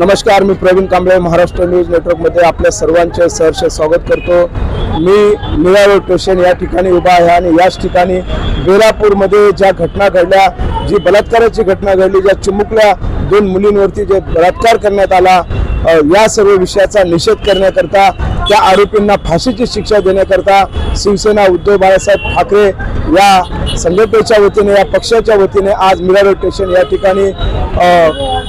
नमस्कार मी प्रवीण कांबळे महाराष्ट्र न्यूज नेटवर्कमध्ये आपल्या सर्वांचे सहर्ष स्वागत करतो. मी निळा रोड स्टेशन या ठिकाणी उभा आहे आणि याच ठिकाणी बेलापूरमध्ये ज्या घटना घडल्या जी बलात्काराची घटना घडली ज्या चिमुकल्या दोन मुलींवरती जे बलात्कार करण्यात आला या सर्व विषयाचा निषेध करण्याकरता त्या आरोपींना फाशीची शिक्षा देण्याकरता शिवसेना उद्धव बाळासाहेब ठाकरे या संघटनेच्या वतीने या पक्षाच्या वतीने आज मिरा स्टेशन या ठिकाणी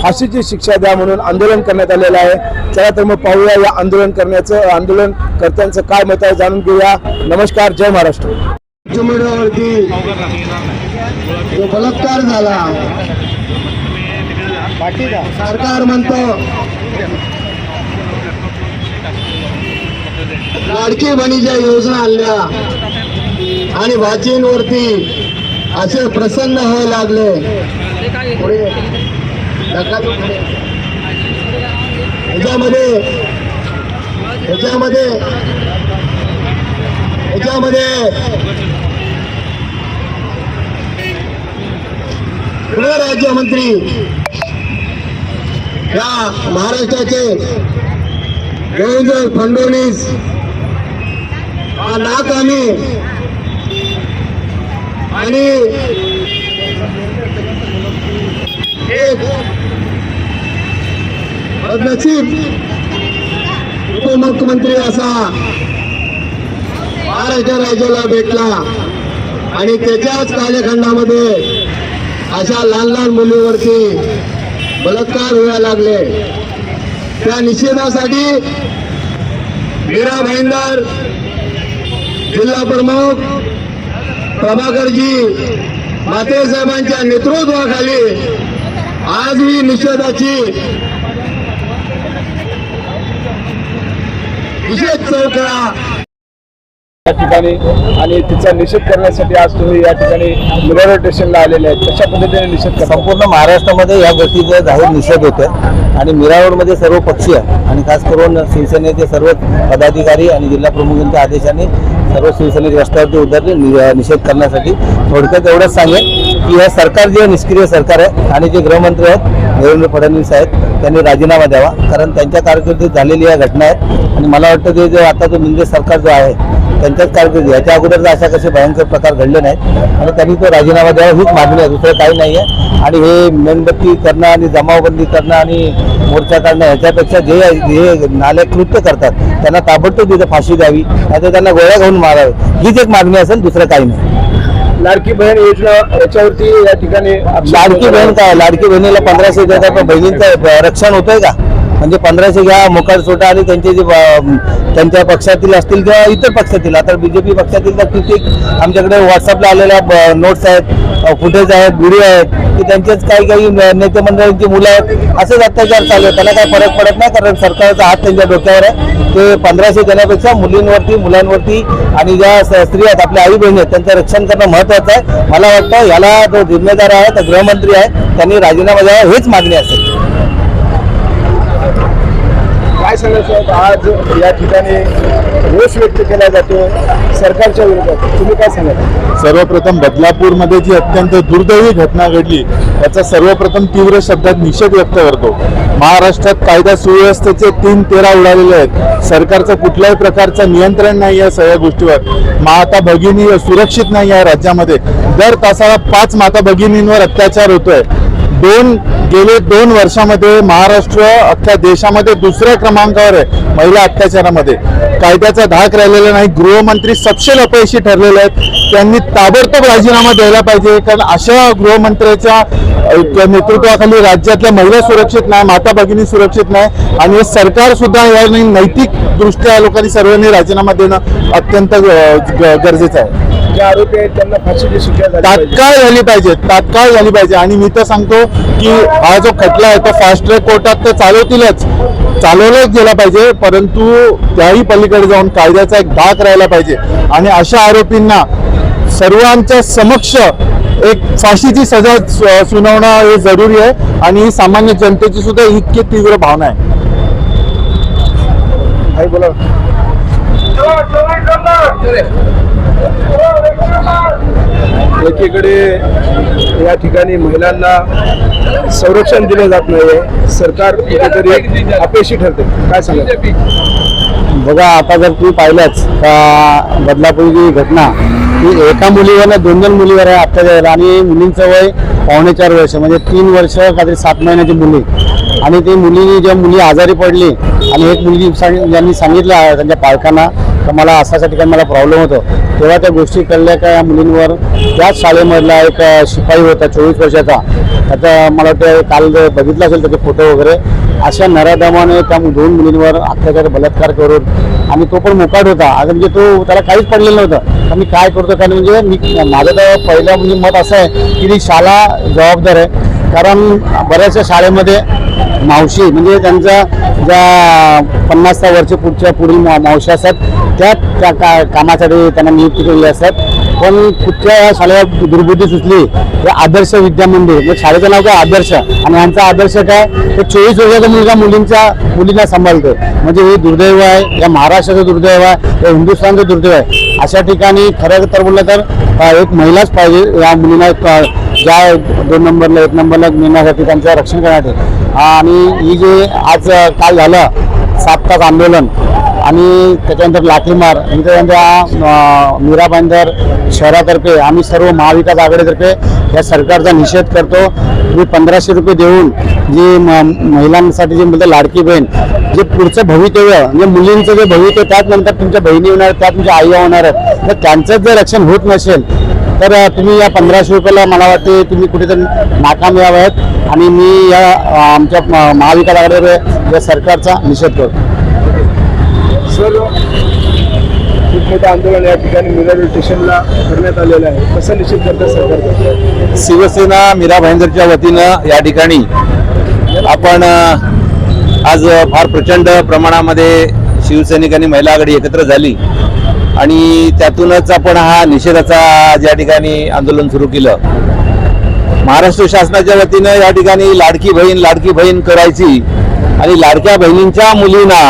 फाशीची शिक्षा द्या म्हणून आंदोलन करण्यात आलेलं आहे. चला तर मग पाहूया या आंदोलन करण्याचं आंदोलन करत्यांचं काय मत आहे जाणून घेऊया. नमस्कार जय महाराष्ट्र. जो बलात्कार झाला सरकार म्हणतो लाडकी बनीच्या योजना आणल्या आणि भाचींवरती असे प्रसन्न व्हायला लागले. याच्यामध्ये याच्यामध्ये याच्यामध्ये ह्याच्यामध्ये. ह्याच्यामध्ये गृहराज्यमंत्री या महाराष्ट्राचे देवेंद्र फडणवीस हा नाकामी आणि एक नशीब उपमुख्यमंत्री असा. महाराष्ट्र राज्याला भेटला. आणि त्याच्याच कालखंडामध्ये अशा लहान लहान मुलीवरती बलात्कार व्हायला लागले. त्या निषेधासाठी मीरा भाईंदर जिल्हा प्रमुख प्रभाकरजी माते साहेबांच्या नेतृत्वाखाली आज ही निषेधाची या ठिकाणी आणि तिचा निषेध करण्यासाठी आज तुम्ही या ठिकाणी मिरा स्टेशनला आलेले आहेत. कशा पद्धतीने निषेध करता? संपूर्ण महाराष्ट्रामध्ये या गोष्टीचा जाहीर निषेध होतो आणि मिरावडमध्ये सर्व पक्षीय आणि खास करून शिवसेनेचे सर्व पदाधिकारी आणि जिल्हा प्रमुखांच्या आदेशाने सर्व शिवसेनेचे रस्त्यावरती उतरले नि- निषेध करण्यासाठी. थोडक्यात एवढंच सांगेन. की हे सरकार जे निष्क्रिय सरकार आहे आणि जे गृहमंत्री आहेत देवेंद्र फडणवीस आहेत त्यांनी राजीनामा द्यावा. कारण त्यांच्या कारकिर्दीत झालेली या घटना आहेत. आणि मला वाटतं ते जे आता जो मिंजे सरकार जो आहे त्यांच्याच कारकिर्दी याच्या अगोदर अशा कसे भयंकर प्रकार घडले नाहीत आणि त्यांनी तो राजीनामा द्यावा हीच मागणी आहे. दुसरं काही नाही आहे. आणि हे मेणबत्ती करणं आणि जमावबंदी करणं आणि मोर्चा काढणं ह्याच्यापेक्षा जे हे नाले कृत्य करतात त्यांना ताबडतोब तिथं फाशी द्यावी. नाहीतर त्यांना गोळ्या घालून मारावे. हीच एक मागणी असेल दुसरं काही नाही. लाडकी बहीण योजना याच्यावरती या ठिकाणी लाडकी बहीण काय? लाडकी बहिणीला पंधराशे देतात पण बहिणीचं रक्षण होतंय का? म्हणजे पंधराशे घ्या मोकाट सोटा आणि त्यांचे जे त्यांच्या पक्षातील असतील किंवा इतर पक्षातील आता बीजेपी पक्षातील तर किती आमच्याकडे व्हॉट्सअपला आलेल्या नोट्स आहेत फुटेज आहेत व्हिडिओ आहेत. की त्यांचेच काही काही नेते मंडळींची मुलं आहेत. असेच अत्याचार चालू आहेत. त्याला काही फरक पडत नाही कारण सरकारचा हात त्यांच्या डोक्यावर आहे. ते पंधराशे देण्यापेक्षा मुलींवरती मुलांवरती आणि ज्या स्त्री आहेत आपल्या आई बहिणी आहेत त्यांचं रक्षण करणं महत्वाचं आहे. मला वाटतं याला जो जिम्मेदार आहे तो गृहमंत्री आहे त्यांनी राजीनामा द्यावा हेच मागणी असेल. काय सांगायचं आज या ठिकाणी रोष व्यक्त केला जातो सरकारच्या विरोधात. तुम्ही काय सांगाल? सर्वप्रथम बदलापूरमध्ये जी अत्यंत दुर्दैवी घटना घडली त्याचा सर्वप्रथम तीव्र शब्दात निषेध व्यक्त करतो. महाराष्ट्रात कायदा सुव्यवस्थेचे तीन तेरा उडालेले आहेत. सरकारचं कुठल्याही प्रकारचं नियंत्रण नाही या सगळ्या गोष्टीवर. माता भगिनी सुरक्षित नाही या राज्यामध्ये. दर तासाला पाच माता भगिनींवर अत्याचार होतोय. दोन गेले दोन वर्षामध्ये महाराष्ट्र अख्ख्या देशामध्ये दुसऱ्या क्रमांकावर आहे महिला अत्याचारामध्ये. कायद्याचा धाक राहिलेला नाही गृहमंत्री सपशेल अपयशी ठरलेले आहेत. त्यांनी ताबडतोब राजीनामा द्यायला पाहिजे कारण अशा गृहमंत्र्याच्या नेतृत्वाखाली राज्यातल्या महिला सुरक्षित नाही माता भगिनी सुरक्षित नाही आणि हे सरकार सुद्धा या नैतिक दृष्ट्या लोकांनी सर्वांनी राजीनामा देणं अत्यंत गरजेचं आहे. जे आरोपी आहेत त्यांना फाशीची शिक्षा झाली पाहिजे. तात्काळ झाली पाहिजे तात्काळ झाली पाहिजे. आणि मी तर सांगतो की हा जो खटला आहे तो फास्ट ट्रॅक कोर्टात तर चालवतीलच. चालवलाच गेला पाहिजे परंतु त्याही पलीकडे जाऊन कायद्याचा एक धाक राहिला पाहिजे. आणि अशा आरोपींना सर्वांच्या समक्ष एक फाशीची सजा सु- सुनावणं हे जरुरी आहे. आणि ही सामान्य जनतेची सुद्धा इतकी तीव्र भावना आहे. आई बोला. एकीकडे या ठिकाणी महिलांना संरक्षण दिलं जात नाही सरकार कुठेतरी अपेक्षित ठरते. काय सांगा बघा आता जर तुम्ही पाहिलंच का बदलापूरची घटना की एका मुलीवर दोन दोन मुलीवर आहे अत्याचार आणि मुलींचं वय पावणे चार वर्ष म्हणजे तीन वर्ष काहीतरी सात महिन्याची मुली. आणि ती मुली जेव्हा मुली आजारी पडली आणि एक मुलगी सांग- सांगितलं त्यांच्या पालकांना का मला अशा अशा ठिकाणी मला प्रॉब्लेम होतो. तेव्हा त्या गोष्टी कळल्या का या मुलींवर? त्याच शाळेमधला एक शिपाई होता चोवीस वर्षाचा. आता मला वाटतं काल बघितलं असेल त्याचे फोटो वगैरे. अशा नराधमाने त्या दोन मुलींवर अत्याचार बलात्कार करून आणि तो पण मोकाट होता. आता म्हणजे तो त्याला काहीच पडलेलं नव्हतं. तर मी काय करतो कारण म्हणजे मी माझं तर पहिलं म्हणजे मत असं आहे की ती शाळा जबाबदार आहे. कारण बऱ्याचशा शाळेमध्ये मावशी म्हणजे त्यांच्या ज्या पन्नास सहा वर्ष पुढच्या पुढील मा- मावशी असतात त्या त्या का कामासाठी त्यांना नियुक्ती केलेली असतात. पण कुठच्या या शाळेला दुर्बुद्धी सुचली हे आदर्श विद्या मंदिर म्हणजे शाळेचं नाव काय? आदर्श. आणि यांचा आदर्श काय? ते चोवीस वर्षाचा मुलगा मुलींच्या मुलींना सांभाळतो. म्हणजे हे दुर्दैव आहे या महाराष्ट्राचं दुर्दैव आहे या हिंदुस्थानचं दुर्दैव आहे. अशा ठिकाणी खरं तर बोललं तर एक महिलाच पाहिजे या मुलींना ज्या दोन नंबरला एक नंबरला नेण्यासाठी त्यांचं रक्षण करण्यासाठी. आणि ही जे आज काल झालं सात तास आंदोलन आणि त्याच्यानंतर लाठीमार आणि त्याच्यानंतर मीरा बंदर शहरातर्फे आम्ही सर्व महाविकास आघाडीतर्फे या सरकारचा निषेध करतो. मी पंधराशे रुपये देऊन जी म- महिलांसाठी जे म्हणतात लाडकी बहीण जे पुढचं भवितव्य म्हणजे मुलींचं जे भवितव्य त्यात नंतर तुमच्या बहिणी होणार त्या तुमच्या आई होणार आहेत. तर त्यांचं जर रक्षण होत नसेल तर तुम्ही या पंधराशे रुपयाला मला वाटते तुम्ही कुठेतरी नाकामयाब आहेत आणि मी या आमच्या महाविकास आघाडीवर या सरकारचा निषेध करतो. सर खूप मोठं आंदोलन या ठिकाणी मिरर स्टेशनला करण्यात आलेलं आहे. कसं निश्चित करतं सरकार शिवसेना मीरा भाईंदरच्या वतीनं या ठिकाणी आपण आज फार प्रचंड प्रमाणामध्ये शिवसैनिक आणि महिला आघाडी एकत्र झाली. आणि त्यातूनच आपण हा निषेधाचा आज या ठिकाणी आंदोलन सुरू केलं. महाराष्ट्र शासनाच्या वतीनं या ठिकाणी लाडकी बहीण लाडकी बहीण करायची आणि लाडक्या बहिणींच्या मुलींना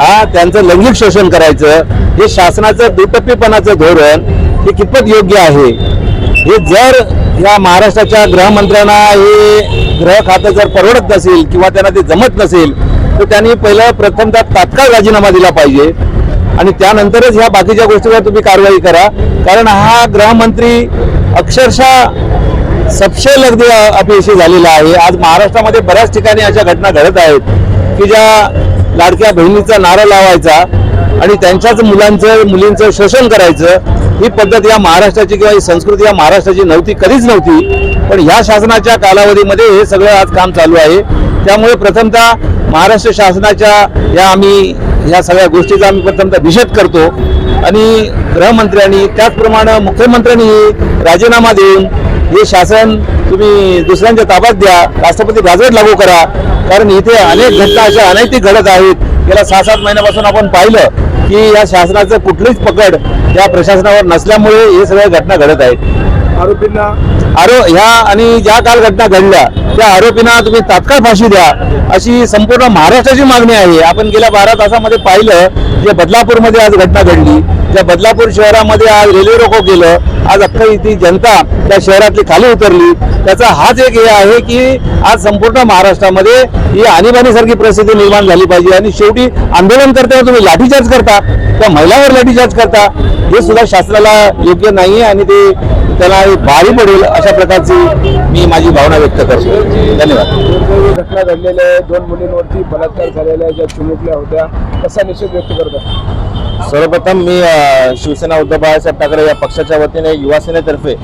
हा त्यांचं लैंगिक शोषण करायचं हे शासनाचं दुटप्पीपणाचं धोरण हे कितपत योग्य आहे? हे जर या महाराष्ट्राच्या गृहमंत्र्यांना हे गृह खातं जर परवडत नसेल किंवा त्यांना ते जमत नसेल तर त्यांनी पहिलं प्रथमतः तात्काळ राजीनामा दिला पाहिजे. आणि त्यानंतरच ह्या बाकीच्या गोष्टीवर तुम्ही कारवाई करा. कारण हा गृहमंत्री अक्षरशः सपशेल अगदी अपयशी झालेला आहे. आज महाराष्ट्रामध्ये बऱ्याच ठिकाणी अशा घटना घडत आहेत की ज्या लाडक्या बहिणीचा नारा लावायचा आणि त्यांच्याच मुलांचं मुलींचं शोषण करायचं ही पद्धत या महाराष्ट्राची किंवा ही संस्कृती या महाराष्ट्राची नव्हती कधीच नव्हती. पण ह्या शासनाच्या कालावधीमध्ये हे सगळं आज काम चालू आहे. त्यामुळे प्रथमतः महाराष्ट्र शासनाच्या या आम्ही या सगळ्या गोष्टीचा आम्ही प्रथमतः निषेध करतो. आणि गृहमंत्र्यांनी त्याचप्रमाणे मुख्यमंत्र्यांनी राजीनामा देऊन हे शासन तुम्ही दुसऱ्यांच्या ताब्यात द्या. राष्ट्रपती गाजवट लागू करा. कारण इथे अनेक घटना अशा अनैतिक घडत आहेत. गेल्या सहा सात महिन्यापासून आपण पाहिलं की या शासनाचं कुठलीच पकड या प्रशासनावर नसल्यामुळे हे सगळ्या घटना घडत आहेत. आरोपींना आरो ह्या आणि ज्या काल घटना घडल्या त्या आरोपींना तुम्ही तात्काळ फाशी द्या अशी संपूर्ण महाराष्ट्राची मागणी आहे. आपण गेल्या बारा तासामध्ये पाहिलं जे बदलापूरमध्ये आज घटना घडली ज्या बदलापूर शहरामध्ये आज रेल्वे रोको केलं आज अख्खी ती जनता त्या शहरातली खाली उतरली. त्याचा हाच एक हे आहे की आज संपूर्ण महाराष्ट्रामध्ये ही आणीबाणीसारखी परिस्थिती निर्माण झाली पाहिजे आणि शेवटी आंदोलन करताना तुम्ही लाठीचार्ज करता त्या महिलांवर लाठीचार्ज करता हे सुद्धा शासनाला योग्य नाही आणि ते त्याला भारी पडेल अशा प्रकारची मी माझी भावना व्यक्त करतो. धन्यवाद. घटना घडलेल्या आहे. दोन मुलींवरती बलात्कार झालेला आहे. ज्या चिमुकल्या होत्या कसा निषेध व्यक्त करता? सर्वप्रथम मी शिवसेना उद्धव बाळासाहेब ठाकरे या पक्षाच्या वतीने युवा सेनेतर्फे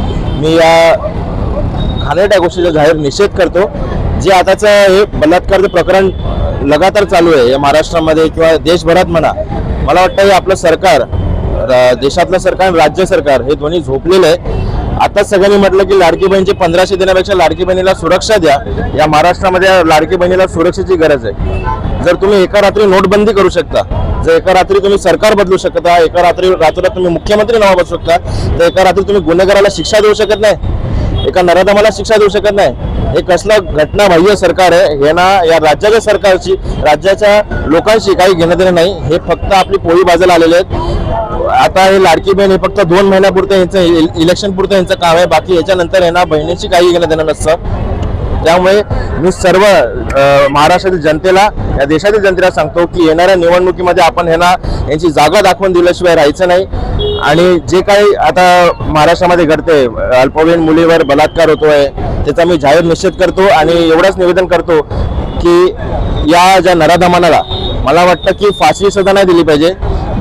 मी या घाणेरड्या गोष्टीचा जाहीर निषेध करतो. जे आताचं हे बलात्कारचं प्रकरण लगातार चालू आहे या महाराष्ट्रामध्ये किंवा देशभरात म्हणा मला वाटतं हे आपलं सरकार देशातलं सरकार आणि राज्य सरकार हे दोन्ही झोपलेलं आहे. आताच सगळ्यांनी म्हटलं की लाडकी बहिणीचे पंधराशे देण्यापेक्षा लाडकी बहिणीला सुरक्षा द्या. या महाराष्ट्रामध्ये लाडकी बहिणीला सुरक्षेची गरज आहे. जर तुम्ही एका रात्री नोटबंदी करू शकता जर एका रात्री तुम्ही सरकार बदलू शकता एका रात्री रात्रीला तुम्ही मुख्यमंत्री नावा बसू शकता तर एका रात्री तुम्ही गुन्हेगाराला शिक्षा देऊ शकत नाही. एका नराधमाला शिक्षा देऊ शकत नाही. हे कसलं घटनाबाह्य सरकार आहे. हे ना या राज्याच्या सरकारची राज्याच्या लोकांशी काही घेणं देणं नाही. हे फक्त आपली पोळी बाजूला आलेले आहेत. आता हे लाडकी बहीण हे फक्त दोन महिन्यापुरतं यांचं इलेक्शन पुरतं यांचं काम आहे. बाकी याच्यानंतर यांना बहिणीची काही घेणं देणं नसतं. त्यामुळे मी सर्व महाराष्ट्रातील जनतेला या देशातील जनतेला सांगतो की येणाऱ्या निवडणुकीमध्ये आपण ह्यांना यांची जागा दाखवून दिल्याशिवाय राहायचं नाही. आणि जे काही आता महाराष्ट्रामध्ये घडते अल्पवयीन मुलीवर बलात्कार होतोय त्याचा मी जाहीर निषेध करतो आणि एवढंच निवेदन करतो की या ज्या नराधमानाला मला वाटतं की फाशी सुद्धा नाही दिली पाहिजे.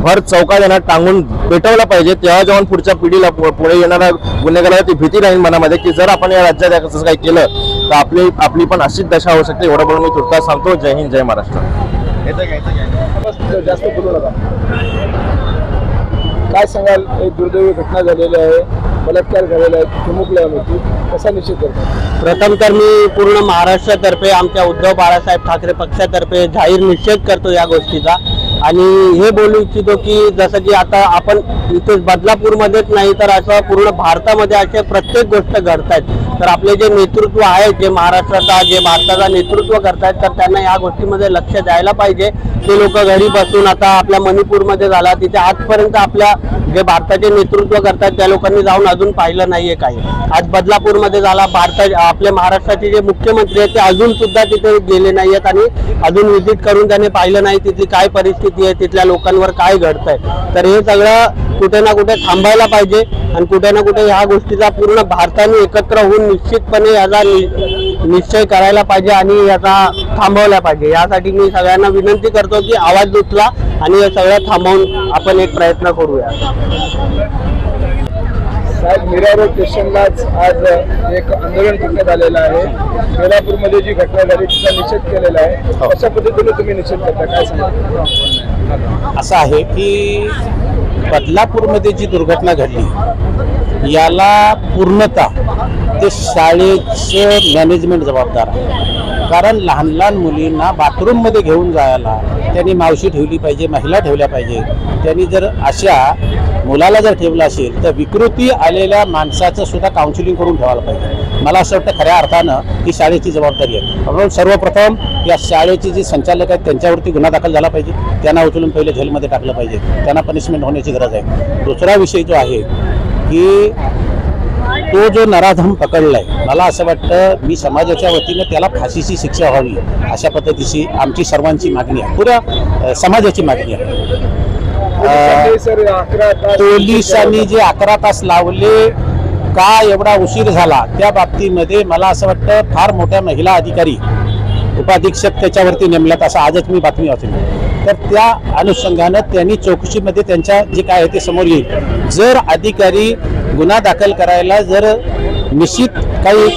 भर चौकात यांना टांगून पेटवलं पाहिजे. तेव्हा जाऊन पुढच्या पिढीला पुढे येणाऱ्या गुन्हेगाराला ती भीती राहील मनामध्ये की जर आपण या राज्यात असं काही केलं तर आपली आपली पण अशीच दशा होऊ शकते. एवढं बोलून मी तुर्तास सांगतो. जय हिंद जय महाराष्ट्र. जास्त बोलू नका काय सांगाल? एक दुर्दैवी घटना झालेली आहे. बलात्कार झालेला आहे. चिमुकल्या मूर्ती कसा निश्चित करतो? प्रथम तर मी पूर्ण महाराष्ट्रातर्फे आमच्या उद्धव बाळासाहेब ठाकरे पक्षातर्फे जाहीर निषेध करतो या गोष्टीचा. आणि हे बोलू इच्छितो की जसं की आता आपण इथे बदलापूरमध्येच नाही तर असं पूर्ण भारतामध्ये असे प्रत्येक गोष्ट घडत आहेत तर आपले जे नेतृत्व आहे जे महाराष्ट्राचा जे भारताचा नेतृत्व करतायत तर त्यांना या गोष्टीमध्ये लक्ष द्यायला पाहिजे. ते लोक घरी बसून आता आपल्या मणिपूरमध्ये झाला तिथे आजपर्यंत आपल्या जे भारताचे नेतृत्व करतात त्या लोकांनी जाऊन अजून पाहिलं नाहीये काही. आज बदलापूरमध्ये झाला भारता आपल्या महाराष्ट्राचे जे मुख्यमंत्री आहेत ते अजून सुद्धा तिथे गेले नाही आहेत आणि अजून व्हिजिट करून त्याने पाहिलं नाही तिथली काय परिस्थिती आहे तिथल्या लोकांवर काय घडतंय. तर हे सगळं कुठे ना कुठे थांबायला पाहिजे आणि कुठे ना कुठे ह्या गोष्टीचा पूर्ण भारताने एकत्र होऊन निश्चितपणे याचा निश्चय करायला पाहिजे आणि याचा थांबवला पाहिजे. यासाठी मी सगळ्यांना विनंती करतो की आवाज उचला आणि हे सगळं थांबवून आपण एक प्रयत्न करूया. साहेब मीरा रोड स्टेशनलाच आज एक आंदोलन करण्यात आलेलं आहे. बेलापूरमध्ये जी घटना झाली तिचा निषेध केलेला आहे. कशा पद्धतीने तुम्ही निषेध करता? काय सांगा असं आहे की बदलापूरमध्ये जी दुर्घटना घडली याला पूर्णतः ते शाळेचं मॅनेजमेंट जबाबदार आहे. कारण लहान लहान मुलींना बाथरूममध्ये घेऊन जायला त्यांनी मावशी ठेवली पाहिजे महिला ठेवल्या पाहिजे. त्यांनी जर अशा मुलाला जर ठेवलं असेल तर विकृती आलेल्या माणसाचं सुद्धा काउन्सिलिंग करून ठेवायला पाहिजे. मला असं वाटतं खऱ्या अर्थानं ही शाळेची जबाबदारी आहे. म्हणून सर्वप्रथम या शाळेचे जे संचालक आहेत त्यांच्यावरती गुन्हा दाखल झाला पाहिजे. त्यांना उचलून पहिले जेलमध्ये टाकलं पाहिजे. त्यांना पनिशमेंट होण्याची गरज आहे. दुसरा विषय जो आहे की तो जो नराधम पकडलाय मला असं वाटतं मी समाजाच्या वतीनं त्याला फाशीची शिक्षा व्हावी अशा पद्धतीची आमची सर्वांची मागणी आहे. पुऱ्या समाजाची मागणी आहे. पोलिसांनी जे अकरा तास लावले का एवढा उशीर झाला त्या बाबतीमध्ये मला असं वाटतं फार मोठ्या महिला अधिकारी उपाधीक्षक त्याच्यावरती नेमल्यात असं आजच मी बातमी वाचली. तर त्या अनुषंगानं त्यांनी चौकशीमध्ये त्यांच्या जे काय आहे ते समोर येईल. जर अधिकारी गुन्हा दाखल करायला जर निश्चित काही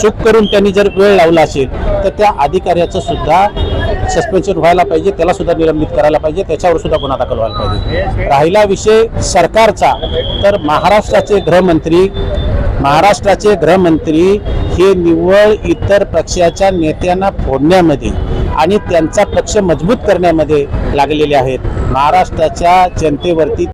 चूक करून त्यांनी जर वेळ लावला असेल तर त्या अधिकाऱ्याचं सुद्धा सस्पेन्शन व्हायला पाहिजे त्याला सुद्धा निलंबित करायला पाहिजे त्याच्यावर सुद्धा गुन्हा दाखल व्हायला पाहिजे. राहिला विषय सरकारचा तर महाराष्ट्राचे गृहमंत्री महाराष्ट्राचे गृहमंत्री हे निव्वळ इतर पक्षाच्या नेत्यांना फोडण्यामध्ये आणि त्यांचा पक्ष मजबूत करण्यामध्ये लागलेले आहेत. महाराष्ट्राच्या जनतेवरती